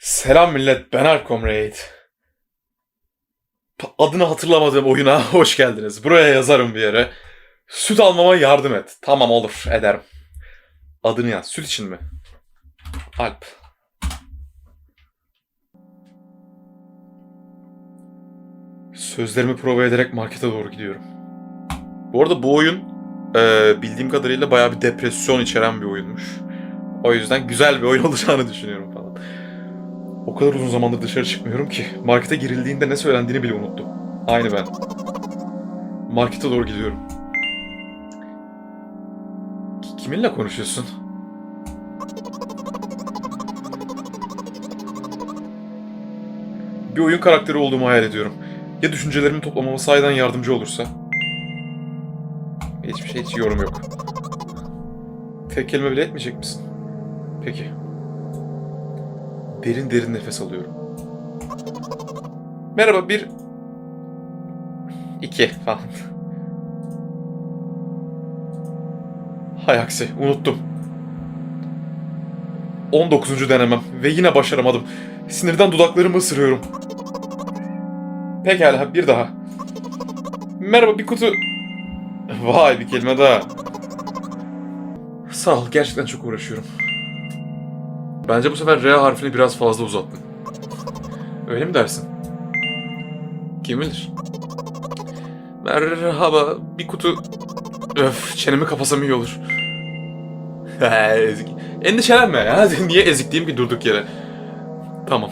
Selam millet, ben Comrade. Pa- Adını hatırlamadığım oyuna hoş geldiniz. Buraya yazarım bir yere. Süt almama yardım et. Tamam olur, ederim. Adını yaz. Süt için mi? Alp. Sözlerimi prova ederek markete doğru gidiyorum. Bu arada bu oyun e, bildiğim kadarıyla bayağı bir depresyon içeren bir oyunmuş. O yüzden güzel bir oyun olacağını düşünüyorum falan. O kadar uzun zamandır dışarı çıkmıyorum ki markete girildiğinde ne söylendiğini bile unuttum. Aynı ben. Markete doğru gidiyorum. Ki- Kiminle konuşuyorsun? Bir oyun karakteri olduğumu hayal ediyorum. Ya düşüncelerimi toplamama sahiden yardımcı olursa? Hiçbir şey, hiç yorum yok. Tek kelime bile etmeyecek misin? Peki. Derin derin nefes alıyorum. Merhaba bir... iki falan. Hay aksi unuttum. 19. denemem ve yine başaramadım. Sinirden dudaklarımı ısırıyorum. Pekala bir daha. Merhaba bir kutu... Vay bir kelime daha. Sağ ol gerçekten çok uğraşıyorum. Bence bu sefer R harfini biraz fazla uzattın. Öyle mi dersin? Kim bilir? Merhaba, bir kutu... Öf, çenemi kapasam iyi olur. ezik. Endişelenme ya, niye ezikliyim ki durduk yere? Tamam.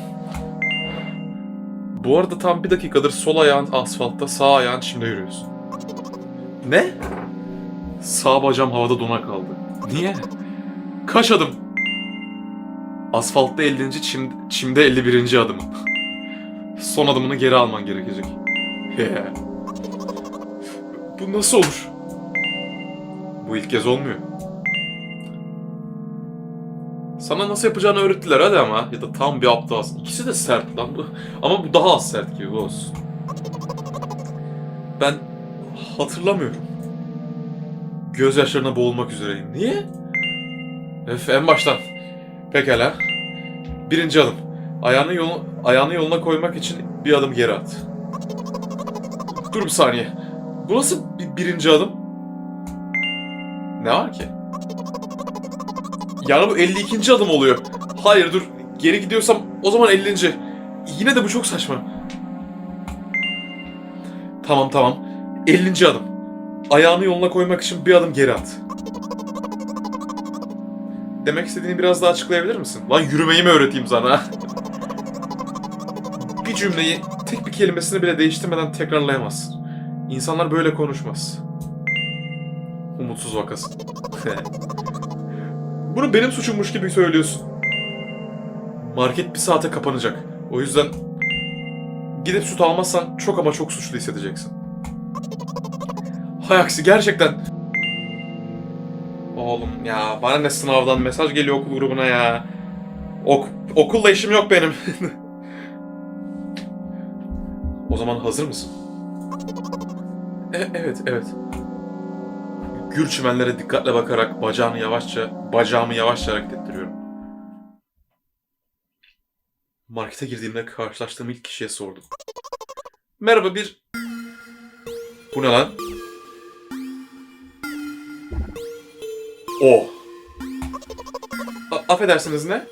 Bu arada tam bir dakikadır sol ayağın asfaltta, sağ ayağın çimde yürüyorsun. Ne? Sağ bacağım havada dona kaldı. Niye? Kaç adım? Asfaltta 50. Çim, çimde 51. adımın. Son adımını geri alman gerekecek. Bu nasıl olur? Bu ilk kez olmuyor. Sana nasıl yapacağını öğrettiler hadi ama. Ya da tam bir aptalsın. İkisi de sert lan. Ama bu daha az sert gibi bu olsun. Ben hatırlamıyorum. Gözyaşlarına boğulmak üzereyim. Niye? Öf, en baştan. Pekala. Birinci adım. Ayağını, yolu, ayağını yoluna koymak için bir adım geri at. Dur bir saniye. Bu nasıl bir birinci adım? Ne var ki? Yani bu 52. adım oluyor. Hayır dur. Geri gidiyorsam o zaman 50. Yine de bu çok saçma. Tamam tamam. 50. adım. Ayağını yoluna koymak için bir adım geri at. Demek istediğini biraz daha açıklayabilir misin? Lan yürümeyi mi öğreteyim sana? bir cümleyi tek bir kelimesini bile değiştirmeden tekrarlayamazsın. İnsanlar böyle konuşmaz. Umutsuz vakası. Bunu benim suçummuş gibi söylüyorsun. Market bir saate kapanacak. O yüzden gidip süt almazsan çok ama çok suçlu hissedeceksin. Hay aksi gerçekten. Oğlum ya bana ne sınavdan mesaj geliyor okul grubuna ya. Ok okulla işim yok benim. o zaman hazır mısın? E- evet, evet. Gül çimenlere dikkatle bakarak bacağını yavaşça, bacağımı yavaşça hareket ettiriyorum. Markete girdiğimde karşılaştığım ilk kişiye sordum. Merhaba bir... Bu ne lan? O. A- affedersiniz ne?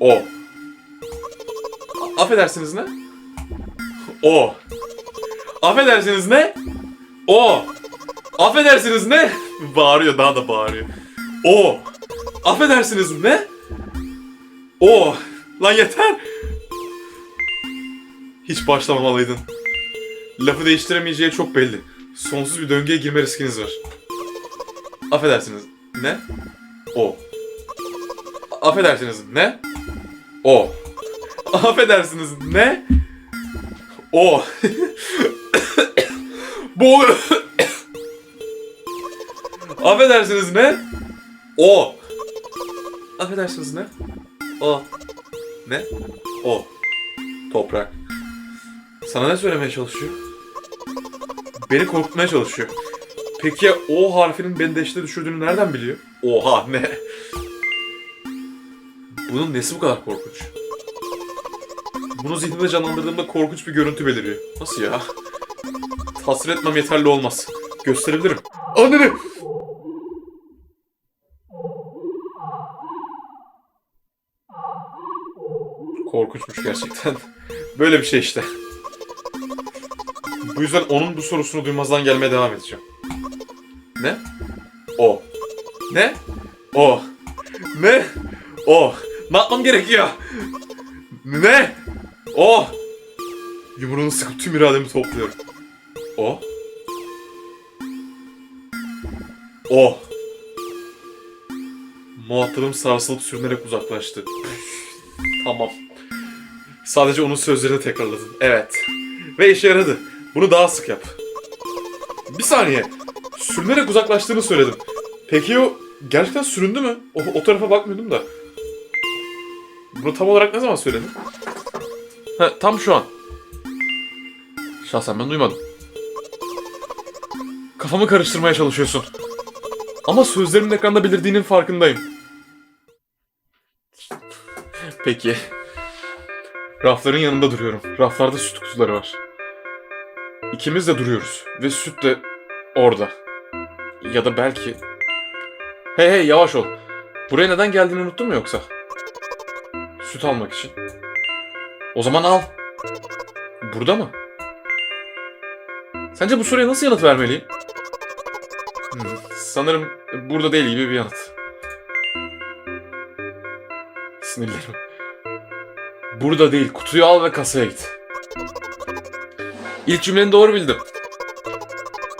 O. A- affedersiniz ne? O. Affedersiniz ne? O. Affedersiniz ne? bağırıyor daha da bağırıyor. O. Affedersiniz ne? O. Lan yeter. Hiç başlamamalıydın. Lafı değiştiremeyeceği çok belli. Sonsuz bir döngüye girme riskiniz var. Affedersiniz. Ne? O. Affedersiniz. Ne? O. Affedersiniz. Ne? O. Bu Affedersiniz ne? O. Affedersiniz ne? O. Ne? O. Toprak. Sana ne söylemeye çalışıyor? Beni korkutmaya çalışıyor. Peki O harfinin beni dehşete düşürdüğünü nereden biliyor? Oha ne? Bunun nesi bu kadar korkunç? Bunu zihnimde canlandırdığımda korkunç bir görüntü beliriyor. Nasıl ya? Tasvir etmem yeterli olmaz. Gösterebilirim. Anneni! Korkunçmuş gerçekten. Böyle bir şey işte. Bu yüzden onun bu sorusunu duymazdan gelmeye devam edeceğim. Ne? O. Ne? O. Ne? O. Ne yapmam gerekiyor? Ne? O. Yumruğunu sıkıp tüm irademi topluyorum. O. O. Muhatabım sarsılıp sürünerek uzaklaştı. tamam. Sadece onun sözlerini tekrarladın. Evet. Ve işe yaradı. Bunu daha sık yap. Bir saniye. Sürünerek uzaklaştığını söyledim. Peki o gerçekten süründü mü? O, o tarafa bakmıyordum da. Bunu tam olarak ne zaman söyledin? Ha, tam şu an. Şahsen ben duymadım. Kafamı karıştırmaya çalışıyorsun. Ama sözlerimin ekranda belirdiğinin farkındayım. Peki. Rafların yanında duruyorum. Raflarda süt kutuları var. İkimiz de duruyoruz. Ve süt de orada. Ya da belki... Hey hey yavaş ol. Buraya neden geldiğini unuttun mu yoksa? Süt almak için. O zaman al. Burada mı? Sence bu soruya nasıl yanıt vermeliyim? Hmm, sanırım burada değil gibi bir yanıt. Sinirlerim. Burada değil, kutuyu al ve kasaya git. İlk cümleni doğru bildim.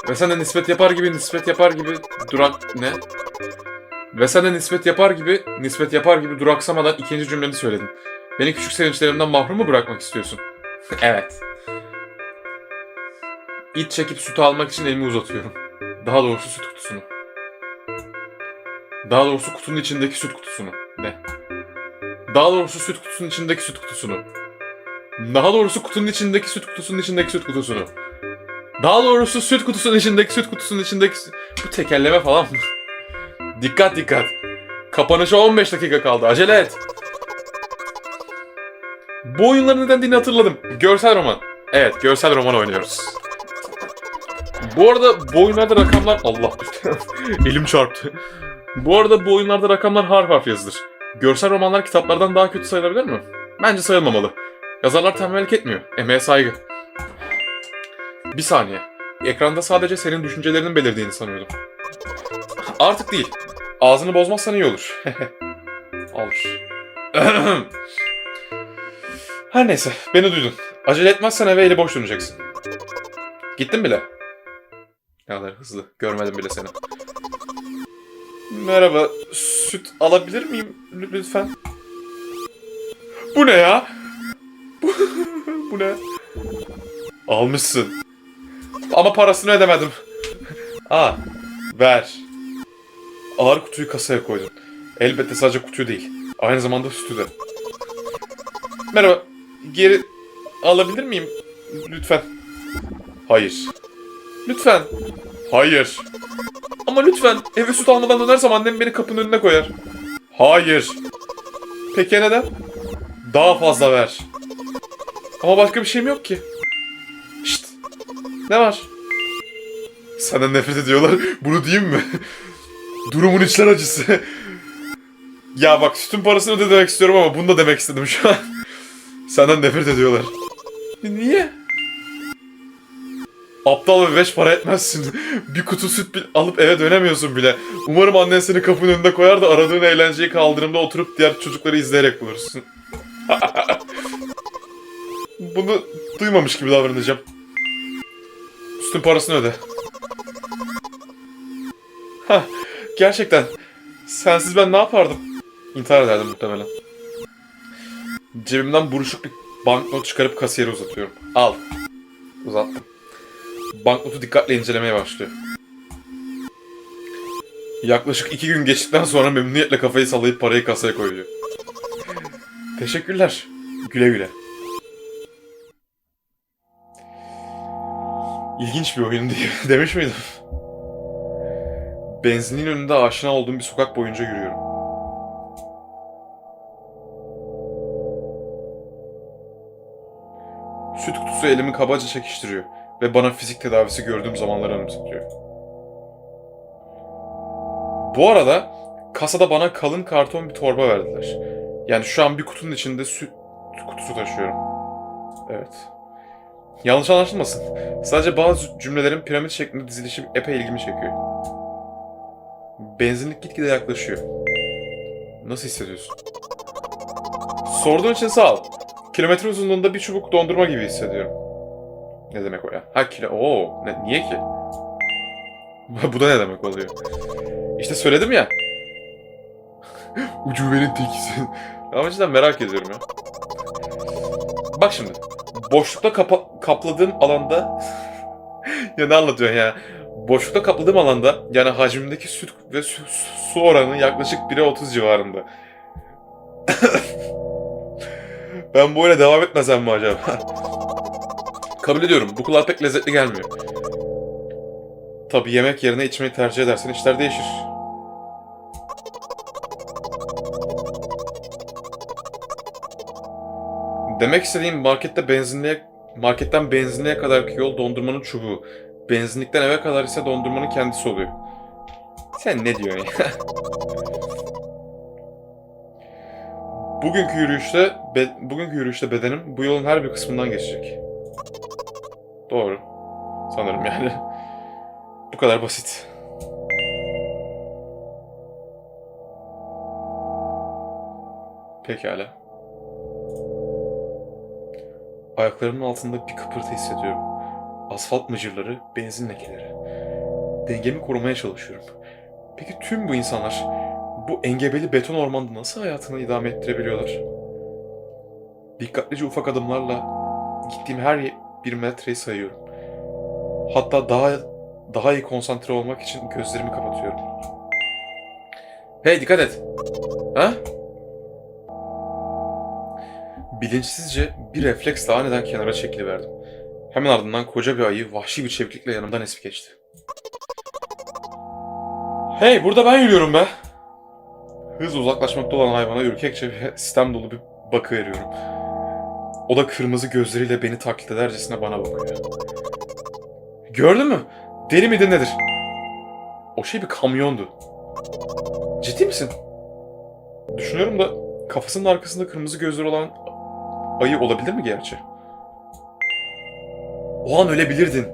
Ve sen de nispet yapar gibi, nispet yapar gibi durak... Ne? Ve sen de nispet yapar gibi, nispet yapar gibi duraksamadan ikinci cümleni söyledin. Beni küçük sevinçlerimden mahrum mu bırakmak istiyorsun? evet. İt çekip sütü almak için elimi uzatıyorum. Daha doğrusu süt kutusunu. Daha doğrusu kutunun içindeki süt kutusunu. Ne? Daha doğrusu süt kutusunun içindeki süt kutusunu. Daha doğrusu kutunun içindeki süt kutusunun içindeki süt kutusunu. Daha doğrusu süt kutusunun içindeki süt kutusunun içindeki... Bu tekerleme falan mı? dikkat dikkat. Kapanışa 15 dakika kaldı. Acele et. Bu oyunların ne dendiğini hatırladım. Görsel roman. Evet, görsel roman oynuyoruz. Bu arada bu oyunlarda rakamlar... Allah elim çarptı. Bu arada bu oyunlarda rakamlar harf harf yazılır. Görsel romanlar kitaplardan daha kötü sayılabilir mi? Bence sayılmamalı. Yazarlar tembellik etmiyor. Emeğe saygı. Bir saniye. Ekranda sadece senin düşüncelerinin belirdiğini sanıyordum. Artık değil. Ağzını bozmazsan iyi olur. olur. Her neyse, beni duydun. Acele etmezsen eve eli boş döneceksin. Gittin bile. Ne kadar hızlı. Görmedim bile seni. Merhaba, süt alabilir miyim L- lütfen? Bu ne ya? Bu, bu ne? Almışsın. Ama parasını ödemedim. Aa, ver. Ağır kutuyu kasaya koydun. Elbette sadece kutuyu değil. Aynı zamanda sütü de. Merhaba, geri alabilir miyim? Lütfen. Hayır. Lütfen. Hayır. Ama lütfen eve süt almadan dönersem annem beni kapının önüne koyar. Hayır. Peki neden? Daha fazla ver. Ama başka bir şeyim yok ki. Ne var? Senden nefret ediyorlar. Bunu diyeyim mi? Durumun içler acısı. ya bak sütün parasını öde demek istiyorum ama bunu da demek istedim şu an. Senden nefret ediyorlar. Niye? Aptal ve beş para etmezsin. bir kutu süt alıp eve dönemiyorsun bile. Umarım annen seni kapının önünde koyar da aradığın eğlenceyi kaldırımda oturup diğer çocukları izleyerek bulursun. Bunu duymamış gibi davranacağım. Sütün parasını öde. Hah, gerçekten. Sensiz ben ne yapardım? İntihar ederdim muhtemelen. Cebimden buruşuk bir banknot çıkarıp kasiyere uzatıyorum. Al. Uzattım. Banknotu dikkatle incelemeye başlıyor. Yaklaşık iki gün geçtikten sonra memnuniyetle kafayı sallayıp parayı kasaya koyuyor. Teşekkürler. Güle güle. İlginç bir oyun diye demiş miydim? Benzinliğin önünde aşina olduğum bir sokak boyunca yürüyorum. Süt kutusu elimi kabaca çekiştiriyor ve bana fizik tedavisi gördüğüm zamanları anımsatıyor. Bu arada kasada bana kalın karton bir torba verdiler. Yani şu an bir kutunun içinde süt kutusu taşıyorum. Evet. Yanlış anlaşılmasın. Sadece bazı cümlelerin piramit şeklinde dizilişi epey ilgimi çekiyor. Benzinlik gitgide yaklaşıyor. Nasıl hissediyorsun? Sorduğun için sağ ol. Kilometre uzunluğunda bir çubuk dondurma gibi hissediyorum. Ne demek o ya? Ha kilo... Oo, ne, niye ki? Bu da ne demek oluyor? İşte söyledim ya. Ucubenin tekisin. Ama cidden merak ediyorum ya. Bak şimdi. Boşlukta kapa- kapladığım alanda... ya ne anlatıyorsun ya? Boşlukta kapladığım alanda yani hacimdeki süt ve su, su oranı yaklaşık 1'e 30 civarında. ben böyle devam etmesem mi acaba? Kabul ediyorum. Bu kulağa pek lezzetli gelmiyor. Tabii yemek yerine içmeyi tercih edersen işler değişir. Demek istediğim markette benzinliğe marketten benzinliğe kadarki yol dondurmanın çubuğu. Benzinlikten eve kadar ise dondurmanın kendisi oluyor. Sen ne diyorsun ya? bugünkü yürüyüşte be- bugünkü yürüyüşte bedenim bu yolun her bir kısmından geçecek. Doğru. Sanırım yani. bu kadar basit. Pekala. Ayaklarımın altında bir kıpırtı hissediyorum. Asfalt mıcırları, benzin lekeleri. Dengemi korumaya çalışıyorum. Peki tüm bu insanlar bu engebeli beton ormanda nasıl hayatını idame ettirebiliyorlar? Dikkatlice ufak adımlarla gittiğim her bir metreyi sayıyorum. Hatta daha daha iyi konsantre olmak için gözlerimi kapatıyorum. Hey dikkat et. Ha? Bilinçsizce bir refleksle aniden kenara çekiliverdim. Hemen ardından koca bir ayı vahşi bir çeviklikle yanımdan esip geçti. Hey burada ben yürüyorum be. Hızla uzaklaşmakta olan hayvana ürkekçe ve sistem dolu bir bakı veriyorum. O da kırmızı gözleriyle beni taklit edercesine bana bakıyor. Gördün mü? Deli midir nedir? O şey bir kamyondu. Ciddi misin? Düşünüyorum da kafasının arkasında kırmızı gözleri olan ayı olabilir mi gerçi? O an ölebilirdin.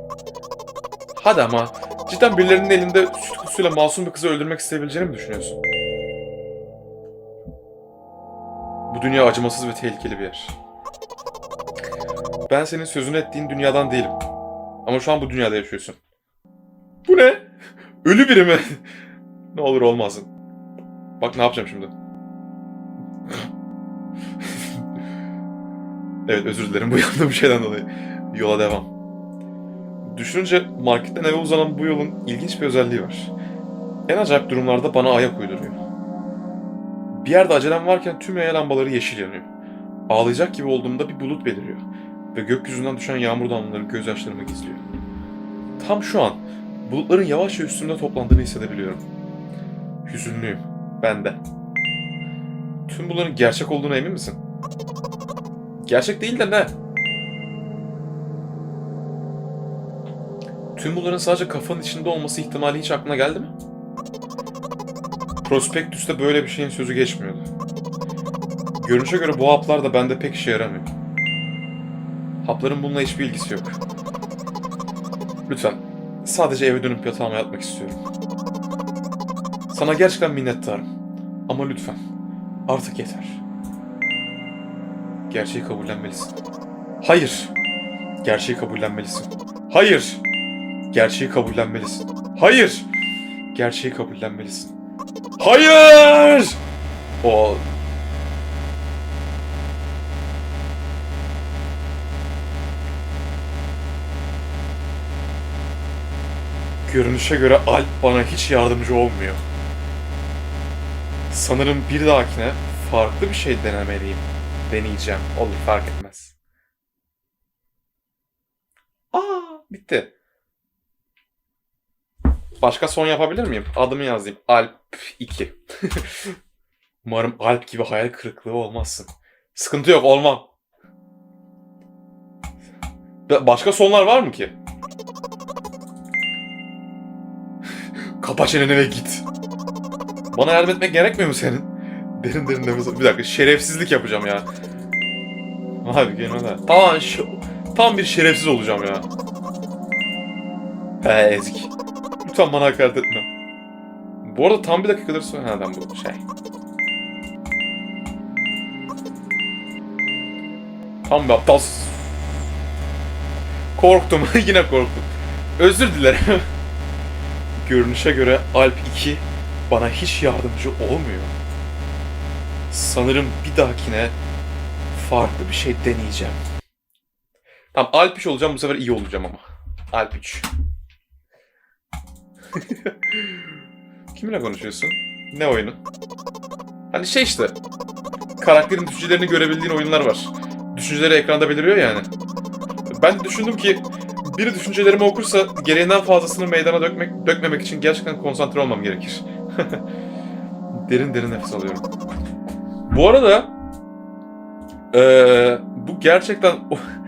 Hadi ama cidden birilerinin elinde süt kutusuyla masum bir kızı öldürmek isteyebileceğini mi düşünüyorsun? Bu dünya acımasız ve tehlikeli bir yer. Ben senin sözünü ettiğin dünyadan değilim. Ama şu an bu dünyada yaşıyorsun. Bu ne? Ölü biri mi? ne olur olmasın. Bak ne yapacağım şimdi. Evet özür dilerim bu yaptığım şeyden dolayı. Yola devam. Düşününce marketten eve uzanan bu yolun ilginç bir özelliği var. En acayip durumlarda bana ayak uyduruyor. Bir yerde acelem varken tüm yaya lambaları yeşil yanıyor. Ağlayacak gibi olduğumda bir bulut beliriyor. Ve gökyüzünden düşen yağmur damlaları gözyaşlarımı gizliyor. Tam şu an bulutların yavaşça üstümde toplandığını hissedebiliyorum. Hüzünlüyüm. Ben de. Tüm bunların gerçek olduğuna emin misin? Gerçek değil de ne? Tüm bunların sadece kafanın içinde olması ihtimali hiç aklına geldi mi? Prospektüste böyle bir şeyin sözü geçmiyordu. Görünüşe göre bu haplar da bende pek işe yaramıyor. Hapların bununla hiçbir ilgisi yok. Lütfen, sadece eve dönüp yatağıma yatmak istiyorum. Sana gerçekten minnettarım. Ama lütfen, artık yeter. Gerçeği kabullenmelisin. Hayır! Gerçeği kabullenmelisin. Hayır! Gerçeği kabullenmelisin. Hayır! Gerçeği kabullenmelisin. Hayır! O Görünüşe göre Alp bana hiç yardımcı olmuyor. Sanırım bir dahakine farklı bir şey denemeliyim. Deneyeceğim. Olur fark etmez. Aa, bitti. Başka son yapabilir miyim? Adımı yazayım. Alp 2. Umarım Alp gibi hayal kırıklığı olmazsın. Sıkıntı yok olmam. Ba- Başka sonlar var mı ki? Kapa çeneni ve git. Bana yardım etmek gerekmiyor mu senin? Derin derin nefes Bir dakika şerefsizlik yapacağım ya. Hadi gene de. Tamam şu, tam bir şerefsiz olacağım ya. He ezik. Lütfen bana hakaret etme. Bu arada tam bir dakikadır sonra... Ben bu şey. Tam bir aptal. Korktum. Yine korktum. Özür dilerim. Görünüşe göre Alp 2 bana hiç yardımcı olmuyor. Sanırım bir dahakine farklı bir şey deneyeceğim. Tamam Alp 3 olacağım bu sefer iyi olacağım ama. Alp 3. Kiminle konuşuyorsun? Ne oyunu? Hani şey işte. Karakterin düşüncelerini görebildiğin oyunlar var. Düşünceleri ekranda beliriyor yani. Ben düşündüm ki biri düşüncelerimi okursa gereğinden fazlasını meydana dökmek, dökmemek için gerçekten konsantre olmam gerekir. derin derin nefes alıyorum. Bu arada eee, bu gerçekten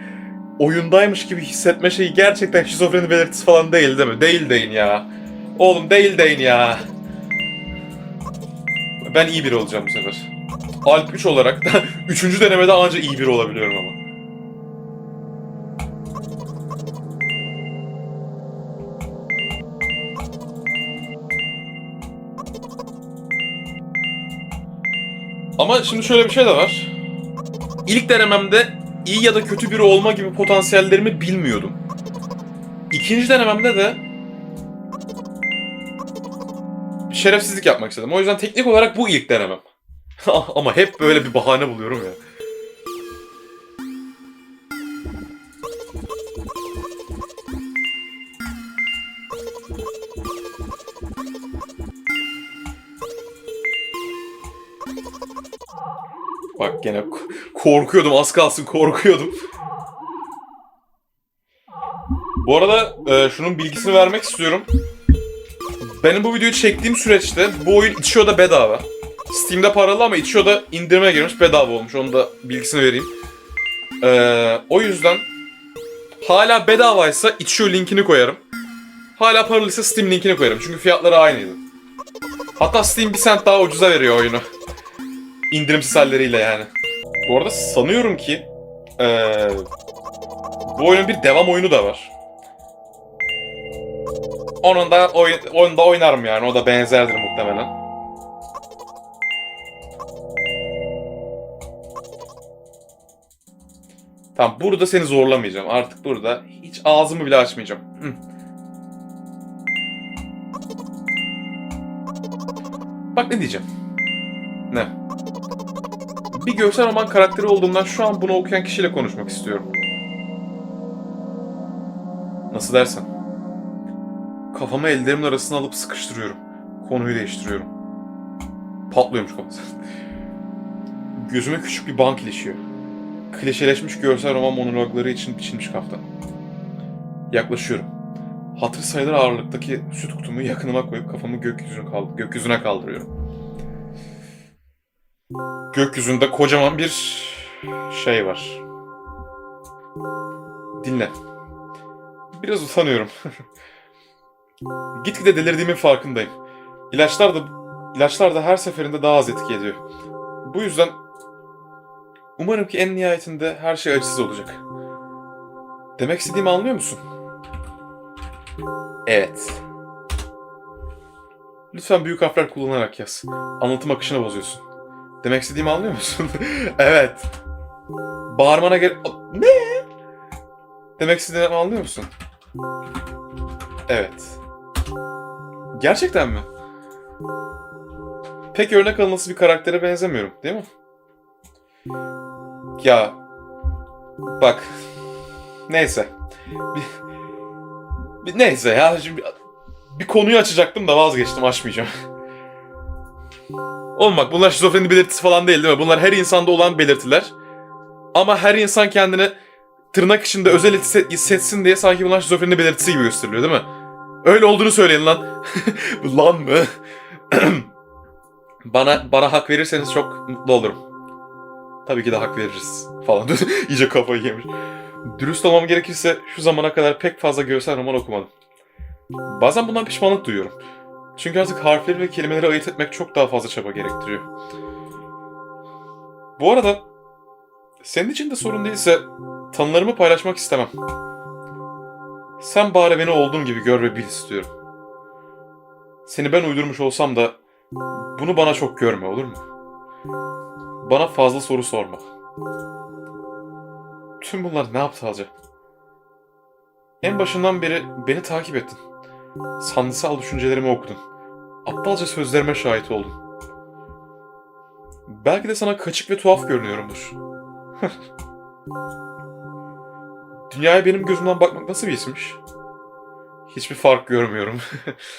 oyundaymış gibi hissetme şeyi gerçekten şizofreni belirtisi falan değil değil mi? Değil deyin ya. Oğlum değil deyin ya. Ben iyi biri olacağım bu sefer. Alp 3 olarak da 3. denemede anca iyi biri olabiliyorum ama. Ama şimdi şöyle bir şey de var. İlk denememde iyi ya da kötü biri olma gibi potansiyellerimi bilmiyordum. İkinci denememde de şerefsizlik yapmak istedim. O yüzden teknik olarak bu ilk denemem. Ama hep böyle bir bahane buluyorum ya. Bak gene korkuyordum az kalsın korkuyordum. Bu arada e, şunun bilgisini vermek istiyorum. Benim bu videoyu çektiğim süreçte bu oyun itch.io'da bedava. Steam'de paralı ama itch.io'da indirime girmiş bedava olmuş. Onu da bilgisini vereyim. E, o yüzden hala bedavaysa itch.io linkini koyarım. Hala paralıysa Steam linkini koyarım. Çünkü fiyatları aynıydı. Hatta Steam bir cent daha ucuza veriyor oyunu. İndirimsiz halleriyle yani. Bu arada sanıyorum ki eee, bu oyunun bir devam oyunu da var. Onun da oyun, onu da oynarım yani. O da benzerdir muhtemelen. Tamam burada seni zorlamayacağım. Artık burada hiç ağzımı bile açmayacağım. Hı. Bak ne diyeceğim. Bir görsel roman karakteri olduğumdan şu an bunu okuyan kişiyle konuşmak istiyorum. Nasıl dersen. Kafamı ellerimin arasına alıp sıkıştırıyorum. Konuyu değiştiriyorum. Patlıyormuş kafası. Gözüme küçük bir bank ilişiyor. Klişeleşmiş görsel roman monologları için biçilmiş kaftan. Yaklaşıyorum. Hatır sayılır ağırlıktaki süt kutumu yakınıma koyup kafamı gökyüzüne, kald- gökyüzüne kaldırıyorum. Gökyüzünde kocaman bir şey var. Dinle. Biraz utanıyorum. Gitgide delirdiğimin farkındayım. İlaçlar da ilaçlar da her seferinde daha az etki ediyor. Bu yüzden umarım ki en nihayetinde her şey acısız olacak. Demek istediğimi anlıyor musun? Evet. Lütfen büyük harfler kullanarak yaz. Anlatım akışını bozuyorsun. Demek istediğimi anlıyor musun? evet. Bağırmana gerek... Ne? Demek istediğimi anlıyor musun? Evet. Gerçekten mi? Pek örnek alınması bir karaktere benzemiyorum, değil mi? Ya... Bak... Neyse. Neyse ya, şimdi bir konuyu açacaktım da vazgeçtim, açmayacağım. Oğlum bak bunlar şizofreni belirtisi falan değil değil mi? Bunlar her insanda olan belirtiler. Ama her insan kendini tırnak içinde özel hisse- hissetsin diye sanki bunlar şizofreni belirtisi gibi gösteriliyor değil mi? Öyle olduğunu söyleyin lan. lan mı? bana bana hak verirseniz çok mutlu olurum. tabii ki de hak veririz falan. İyice kafayı yemiş. Dürüst olmam gerekirse şu zamana kadar pek fazla görsel roman okumadım. Bazen bundan pişmanlık duyuyorum. Çünkü artık harfleri ve kelimeleri ayırt etmek çok daha fazla çaba gerektiriyor. Bu arada senin için de sorun değilse tanılarımı paylaşmak istemem. Sen bari beni olduğum gibi gör ve bil istiyorum. Seni ben uydurmuş olsam da bunu bana çok görme olur mu? Bana fazla soru sorma. Tüm bunlar ne aptalca? En başından beri beni takip ettin. Sanrısal düşüncelerimi okudun. Aptalca sözlerime şahit oldun. Belki de sana kaçık ve tuhaf görünüyorumdur. Dünyaya benim gözümden bakmak nasıl bir hismiş? Hiçbir fark görmüyorum.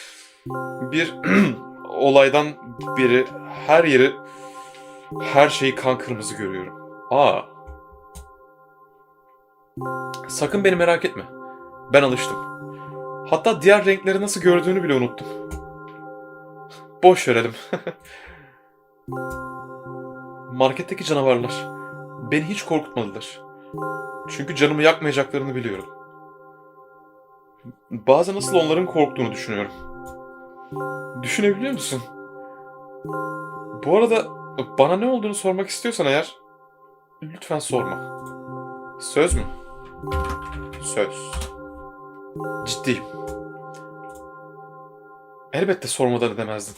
bir olaydan beri her yeri, her şeyi kan kırmızı görüyorum. Aa. Sakın beni merak etme. Ben alıştım. Hatta diğer renkleri nasıl gördüğünü bile unuttum. Boş verelim. Marketteki canavarlar beni hiç korkutmadılar. Çünkü canımı yakmayacaklarını biliyorum. Bazen nasıl onların korktuğunu düşünüyorum. Düşünebiliyor musun? Bu arada bana ne olduğunu sormak istiyorsan eğer lütfen sorma. Söz mü? Söz. Ciddiyim. Elbette sormadan edemezdin.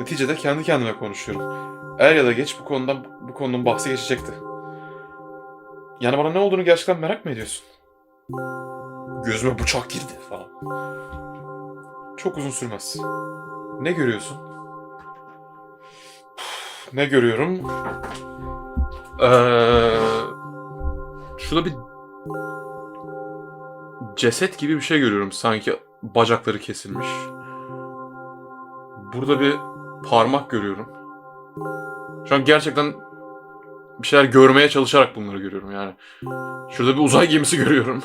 Neticede kendi kendime konuşuyorum. Er ya da geç bu konudan bu konunun bahsi geçecekti. Yani bana ne olduğunu gerçekten merak mı ediyorsun? Gözüme bıçak girdi falan. Çok uzun sürmez. Ne görüyorsun? Ne görüyorum? Ee, şurada bir ceset gibi bir şey görüyorum. Sanki bacakları kesilmiş. Burada bir parmak görüyorum. Şu an gerçekten bir şeyler görmeye çalışarak bunları görüyorum yani. Şurada bir uzay gemisi görüyorum.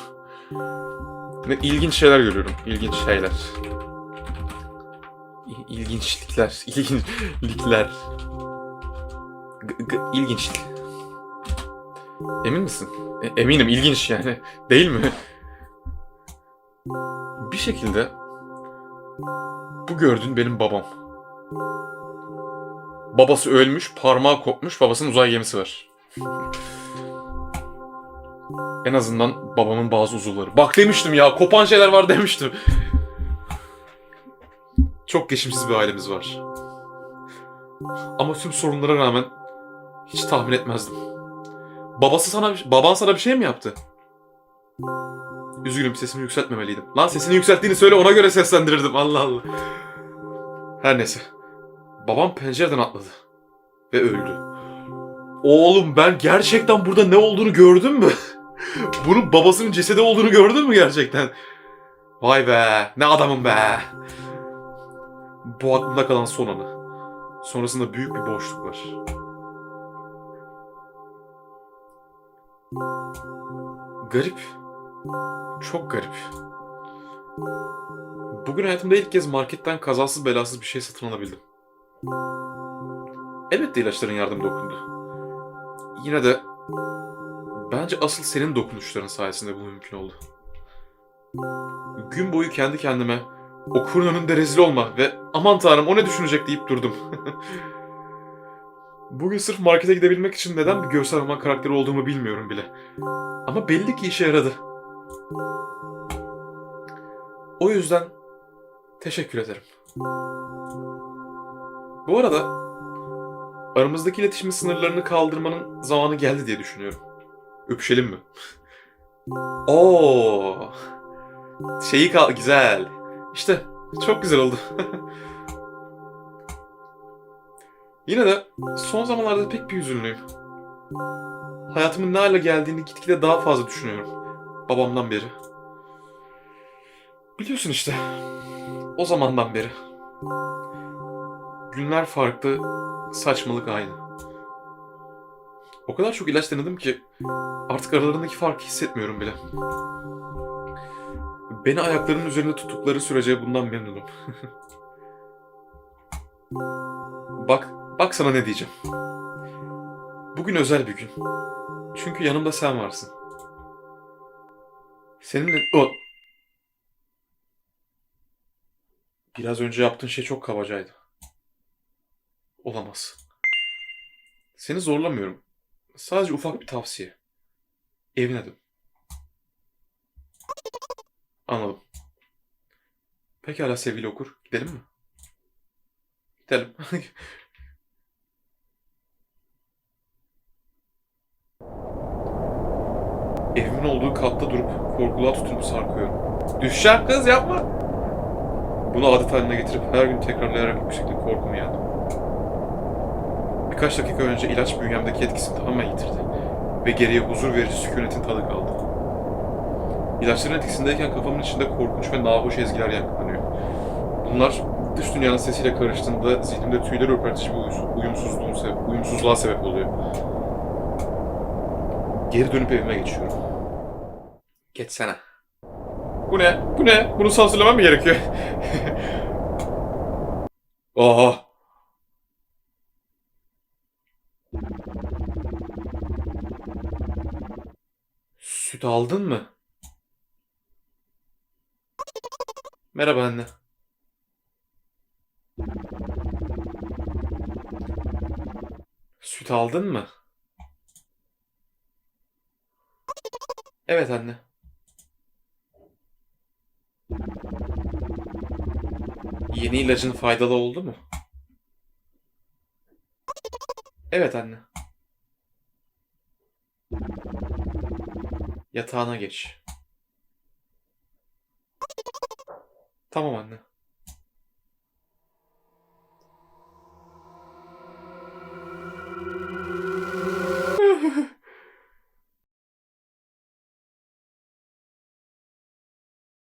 Ne ilginç şeyler görüyorum. İlginç şeyler. İlginçlikler. İlginçlikler. G-. Emin misin? E- eminim ilginç yani. Değil mi? Bir şekilde bu gördüğün benim babam. Babası ölmüş, parmağı kopmuş, babasının uzay gemisi var. En azından babamın bazı uzuvları. Bak demiştim ya, kopan şeyler var demiştim. Çok geçimsiz bir ailemiz var. Ama tüm sorunlara rağmen hiç tahmin etmezdim. Babası sana, baban sana bir şey mi yaptı? Üzgünüm sesimi yükseltmemeliydim. Lan sesini yükselttiğini söyle ona göre seslendirirdim. Allah Allah. Her neyse. Babam pencereden atladı. Ve öldü. Oğlum ben gerçekten burada ne olduğunu gördün mü? Bunun babasının cesedi olduğunu gördün mü gerçekten? Vay be ne adamım be. Bu aklımda kalan son anı. Sonrasında büyük bir boşluk var. Garip. Çok garip. Bugün hayatımda ilk kez marketten kazasız belasız bir şey satın alabildim. Elbette ilaçların yardım dokundu. Yine de bence asıl senin dokunuşların sayesinde bu mümkün oldu. Gün boyu kendi kendime okurun önünde rezil olma ve aman tanrım o ne düşünecek deyip durdum. Bugün sırf markete gidebilmek için neden bir görsel roman karakteri olduğumu bilmiyorum bile. Ama belli ki işe yaradı. O yüzden teşekkür ederim. Bu arada aramızdaki iletişimin sınırlarını kaldırmanın zamanı geldi diye düşünüyorum. Öpüşelim mi? Oo. Şeyi kal güzel. İşte çok güzel oldu. Yine de son zamanlarda pek bir hüzünlüyüm. Hayatımın ne hale geldiğini gitgide daha fazla düşünüyorum. Babamdan beri. Biliyorsun işte. O zamandan beri. Günler farklı, saçmalık aynı. O kadar çok ilaç denedim ki artık aralarındaki farkı hissetmiyorum bile. Beni ayaklarının üzerinde tuttukları sürece bundan memnunum. bak, bak sana ne diyeceğim. Bugün özel bir gün. Çünkü yanımda sen varsın. Seninle... O... Biraz önce yaptığın şey çok kabacaydı. Olamaz. Seni zorlamıyorum. Sadece ufak bir tavsiye. Evine dön. Anladım. Pekala sevgili okur. Gidelim mi? Gidelim. Evimin olduğu katta durup korkuluğa tutunup sarkıyorum. Düşeceğim kız yapma. Bunu adet haline getirip her gün tekrarlayarak yükseklik korkumu yendim. Birkaç dakika önce ilaç bünyemdeki etkisini tamamen yitirdi. Ve geriye huzur verici sükunetin tadı kaldı. İlaçların etkisindeyken kafamın içinde korkunç ve nahoş ezgiler yankılanıyor. Bunlar dış dünyanın sesiyle karıştığında zihnimde tüyler ürpertici bir uyumsuzluğun sebep, uyumsuzluğa sebep oluyor. Geri dönüp evime geçiyorum. Geçsene. Bu ne? Bu ne? Bunu sansürlemem mi gerekiyor? Oha. Süt aldın mı? Merhaba anne. Süt aldın mı? Evet anne. Yeni ilacın faydalı oldu mu? Evet anne. Yatağına geç. Tamam anne.